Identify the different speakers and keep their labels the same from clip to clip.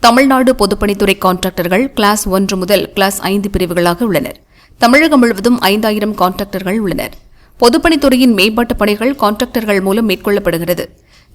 Speaker 1: தமிழ்நாடு பொதுப்பணித்துறை கான்ட்ராக்டர்கள் கிளாஸ் ஒன்று முதல் கிளாஸ் ஐந்து பிரிவுகளாக உள்ளனர். தமிழகம் முழுவதும் ஐந்தாயிரம் கான்ட்ராக்டர்கள் உள்ளனர். பொதுப்பணித்துறையின் மேம்பாட்டுப் பணிகள் கான்ட்ராக்டர்கள் மூலம் மேற்கொள்ளப்படுகிறது.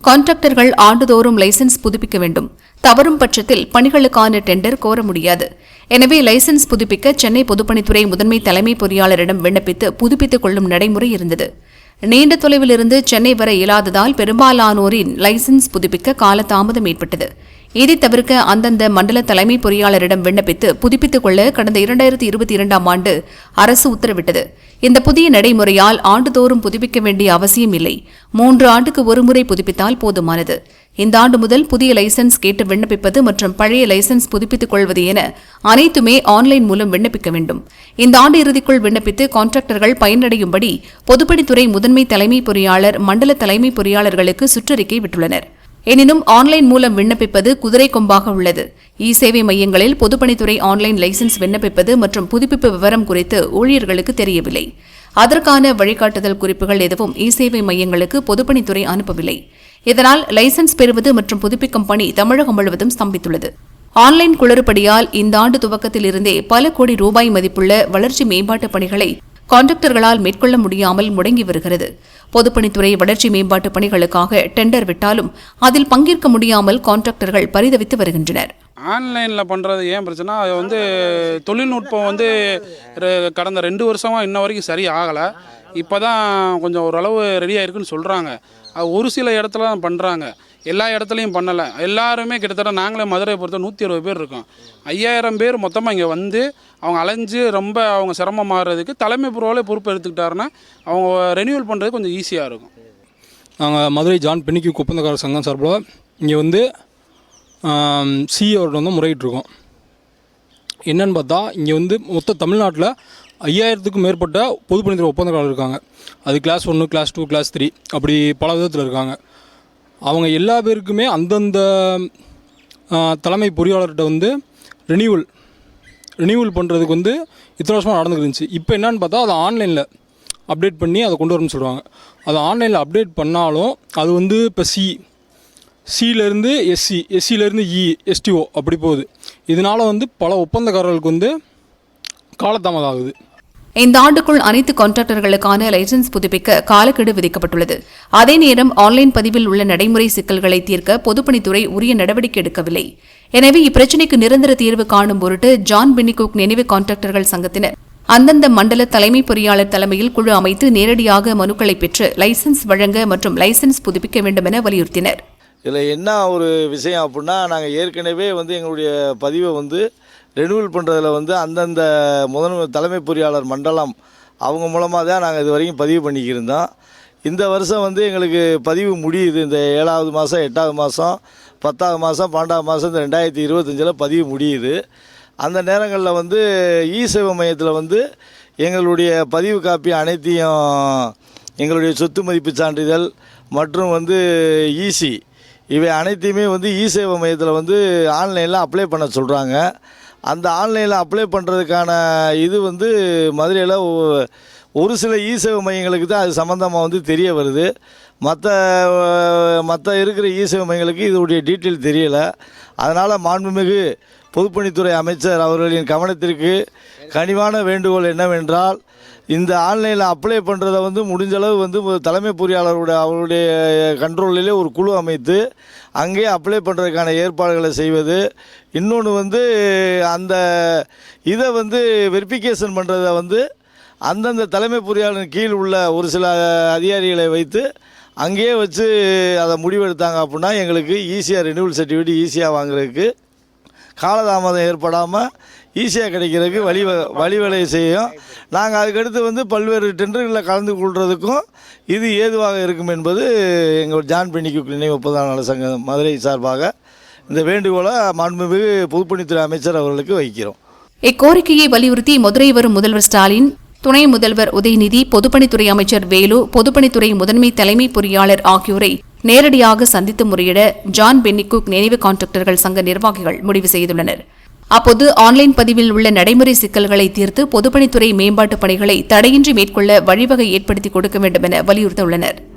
Speaker 1: கான்ட்ராக்டர்கள் ஆண்டுதோறும் லைசென்ஸ் புதுப்பிக்க வேண்டும். தவறும் பட்சத்தில் பணிகளுக்கான டெண்டர் கோர முடியாது. எனவே லைசென்ஸ் புதுப்பிக்க சென்னை பொதுப்பணித்துறை முதன்மை தலைமை பொறியாளரிடம் விண்ணப்பித்து புதுப்பித்துக் கொள்ளும் நடைமுறை இருந்தது. நீண்ட தொலைவில் இருந்து சென்னை வர இயலாததால் பெரும்பாலானோரின் லைசென்ஸ் புதுப்பிக்க காலதாமதம் ஏற்பட்டது. இதை தவிர்க்க அந்தந்த மண்டல தலைமை பொறியாளரிடம் விண்ணப்பித்து புதுப்பித்துக் கொள்ள கடந்த இரண்டாயிரத்தி இருபத்தி இரண்டாம் ஆண்டு அரசு உத்தரவிட்டது. இந்த புதிய நடைமுறையால் ஆண்டுதோறும் புதுப்பிக்க வேண்டிய அவசியம் இல்லை மூன்று ஆண்டுக்கு ஒருமுறை புதுப்பித்தால் போதுமானது. இந்த ஆண்டு முதல் புதிய லைசென்ஸ் கேட்டு விண்ணப்பிப்பது மற்றும் பழைய லைசென்ஸ் புதுப்பித்துக் கொள்வது என அனைத்துமே ஆன்லைன் மூலம் விண்ணப்பிக்க வேண்டும். இந்த ஆண்டு இறுதிக்குள் விண்ணப்பித்து கான்ட்ராக்டர்கள் பயனடையும்படி பொதுப்பணித்துறை முதன்மை தலைமை பொறியாளர் மண்டல தலைமை பொறியாளர்களுக்கு சுற்றறிக்கை விட்டுள்ளனர். எனினும் ஆன்லைன் மூலம் விண்ணப்பிப்பது குதிரை கொம்பாக உள்ளது. இ சேவை மையங்களில் பொதுப்பணித்துறை ஆன்லைன் லைசென்ஸ் விண்ணப்பிப்பது மற்றும் புதுப்பிப்பு விவரம் குறித்து ஊழியர்களுக்கு தெரியவில்லை. அதற்கான வழிகாட்டுதல் குறிப்புகள் எதுவும் இ சேவை மையங்களுக்கு பொதுப்பணித்துறை அனுப்பவில்லை. இதனால் லைசென்ஸ் பெறுவது மற்றும் புதுப்பிக்கும் பணி தமிழகம் முழுவதும் ஸ்தம்பித்துள்ளது. ஆன்லைன் குளறுபடியால் இந்த ஆண்டு துவக்கத்தில் இருந்தே பல கோடி ரூபாய் மதிப்புள்ள வளர்ச்சி மேம்பாட்டுப் பணிகளை கான்ட்ராக்டர்களால் மேற்கொள்ள முடியாமல் முடங்கி வருகிறது. பொதுப்பணித்துறை வளர்ச்சி மேம்பாட்டு பணிகளுக்காக டெண்டர் விட்டாலும் அதில் பங்கேற்க முடியாமல் கான்ட்ராக்டர்கள் பரிதவித்து வருகின்றனர்.
Speaker 2: ஆன்லைனில் பண்ணுறது ஏன் பிரச்சனை? அது வந்து தொழில்நுட்பம் வந்து கடந்த ரெண்டு வருஷமாக இன்ன வரைக்கும் சரி ஆகலை. இப்போ தான் கொஞ்சம் ஓரளவு ரெடி ஆயிருக்குன்னு சொல்கிறாங்க ஒரு சில இடத்துல தான் பண்ணுறாங்க எல்லா இடத்துலையும் பண்ணலை. எல்லாருமே கிட்டத்தட்ட நாங்களே மதுரையை பொறுத்த நூற்றி அறுபது பேர் இருக்கோம். ஐயாயிரம் பேர் மொத்தமாக இங்கே வந்து அவங்க அலைஞ்சு ரொம்ப அவங்க சிரமமாகறதுக்கு தலைமை பொருவாலே பொறுப்பு எடுத்துக்கிட்டாருன்னா அவங்க ரெனியூவல் பண்ணுறது கொஞ்சம் ஈஸியாக இருக்கும்.
Speaker 3: நாங்கள் மதுரை ஜான் பெண்ணிக்கு ஒப்பந்தக்காரர் சங்கம் சார்பில் இங்கே வந்து சிஇஓர்கிட்ட வந்து முறையிட்டிருக்கோம். என்னன்னு பார்த்தா இங்கே வந்து மொத்த தமிழ்நாட்டில் ஐயாயிரத்துக்கும் மேற்பட்ட பொதுப்பணித்துறை ஒப்பந்தக்காரர் இருக்காங்க. அது கிளாஸ் ஒன்று கிளாஸ் டூ கிளாஸ் த்ரீ அப்படி பல விதத்தில் இருக்காங்க. அவங்க எல்லா பேருக்குமே அந்தந்த தலைமை பொறியாளர்கிட்ட வந்து ரினியூவல் ரினியூவல் பண்ணுறதுக்கு வந்து இத்தனை வருஷமாக நடந்துருந்துச்சு இப்போ என்னன்னு பார்த்தா அதை ஆன்லைனில் அப்டேட் பண்ணி அதை கொண்டு வரணும்னு சொல்கிறாங்க அதை ஆன்லைனில் அப்டேட் பண்ணாலும் அது வந்து இப்போ சி சியிலேருந்து எஸ்சி எஸ்சியிலேருந்து இ e, எஸ்டிஓ அப்படி போகுது. இதனால வந்து பல ஒப்பந்தக்காரர்களுக்கு வந்து காலதாமதம் ஆகுது.
Speaker 1: இந்த ஆண்டுக்குள் அனைத்து கான்ட்ராக்டர்களுக்கான லைசென்ஸ் புதுப்பிக்க காலக்கெடு விதிக்கப்பட்டுள்ளது. அதே நேரம் ஆன்லைன் பதிவில் உள்ள நடைமுறை சிக்கல்களை தீர்க்க பொதுப்பணித்துறை உரிய நடவடிக்கை எடுக்கவில்லை. எனவே இப்பிரச்சினைக்கு நிரந்தர தீர்வு காணும் பொருட்டு ஜான் பின்னிகுக் நினைவு கான்ட்ராக்டர்கள் சங்கத்தினர் அந்தந்த மண்டல தலைமை பொறியாளர் தலைமையில் குழு அமைத்து நேரடியாக மனுக்களை பெற்று லைசென்ஸ் வழங்க மற்றும் லைசென்ஸ் புதுப்பிக்க வேண்டும் என வலியுறுத்தினர்.
Speaker 4: இதில் என்ன ஒரு விஷயம் அப்படின்னா நாங்கள் ஏற்கனவே வந்து எங்களுடைய பதிவை வந்து ரெனுவல் பண்ணுறதுல வந்து அந்தந்த முதன் தலைமை பொறியாளர் மண்டலம் அவங்க மூலமாக தான் நாங்கள் இது வரைக்கும் பதிவு பண்ணிக்கிருந்தோம். இந்த வருஷம் வந்து எங்களுக்கு பதிவு முடியுது. இந்த ஏழாவது மாதம் எட்டாவது மாதம் பத்தாவது மாதம் பன்னெண்டாவது மாதம் இந்த ரெண்டாயிரத்தி இருபத்தஞ்சில் பதிவு முடியுது. அந்த நேரங்களில் வந்து இ சேவை மையத்தில் வந்து எங்களுடைய பதிவு காப்பி அனைத்தையும் எங்களுடைய சொத்து மதிப்பு சான்றிதழ் மற்றும் வந்து ஈசி இவை அனைத்தையுமே வந்து இ சேவை மையத்தில் வந்து ஆன்லைனில் அப்ளை பண்ண சொல்கிறாங்க அந்த ஆன்லைனில் அப்ளை பண்ணுறதுக்கான இது வந்து மதுரையில் ஒரு சில இ சேவை மையங்களுக்கு தான் அது சம்மந்தமாக வந்து தெரிய வருது. மற்ற மற்ற இருக்கிற இ சேவை மையங்களுக்கு இதோடைய டீட்டெயில் தெரியலை. அதனால் மாண்புமிகு பொதுப்பணித்துறை அமைச்சர் அவர்களின் கவனத்திற்கு கனிவான வேண்டுகோள் என்னவென்றால் இந்த ஆன்லைனில் அப்ளை பண்ணுறதை வந்து முடிஞ்ச அளவு வந்து தலைமை பொறியாளருடைய அவருடைய கண்ட்ரோலிலே ஒரு குழு அமைத்து அங்கேயே அப்ளை பண்ணுறதுக்கான ஏற்பாடுகளை செய்வது. இன்னொன்று வந்து அந்த இதை வந்து வெரிஃபிகேஷன் பண்ணுறத வந்து அந்தந்த தலைமை பொறியாளரின் கீழ் உள்ள ஒரு சில அதிகாரிகளை வைத்து அங்கேயே வச்சு அதை முடிவெடுத்தாங்க அப்படின்னா எங்களுக்கு ஈஸியாக ரெனியூவல் சர்டிஃபிகேட் ஈஸியாக வாங்குறதுக்கு காலதாமதம் ஏற்படாமல் ஈஸியாக கிடைக்கிறதுக்கு வழி வழிவலை செய்யும். நாங்கள் அதுக்கடுத்து வந்து பல்வேறு டெண்டர்களில் கலந்து கொள்வதுக்கும் இது ஏதுவாக இருக்கும் என்பது எங்கள் ஜான் பெண்ணிக்கு நினைவு ஒப்பந்த நல சங்கம் மதுரை சார்பாக இந்த வேண்டுகோளை மாண்புமிகு பொதுப்பணித்துறை அமைச்சர் அவர்களுக்கு வைக்கிறோம்.
Speaker 1: இக்கோரிக்கையை வலியுறுத்தி மதுரை வரும் முதல்வர் ஸ்டாலின் துணை முதல்வர் உதயநிதி பொதுப்பணித்துறை அமைச்சர் வேலு பொதுப்பணித்துறை முதன்மை தலைமை பொறியாளர் ஆகியோரை நேரடியாக சந்தித்து முறையிட ஜான் பென்னிகுக் நினைவு கான்ட்ராக்டர்கள் சங்க நிர்வாகிகள் முடிவு செய்துள்ளனர். அப்போது ஆன்லைன் பதிவில் உள்ள நடைமுறை சிக்கல்களை தீர்த்து பொதுப்பணித்துறை மேம்பாட்டு பணிகளை தடையின்றி மேற்கொள்ள வழிவகை ஏற்படுத்தி கொடுக்க வேண்டும் என வலியுறுத்தியுள்ளனர்.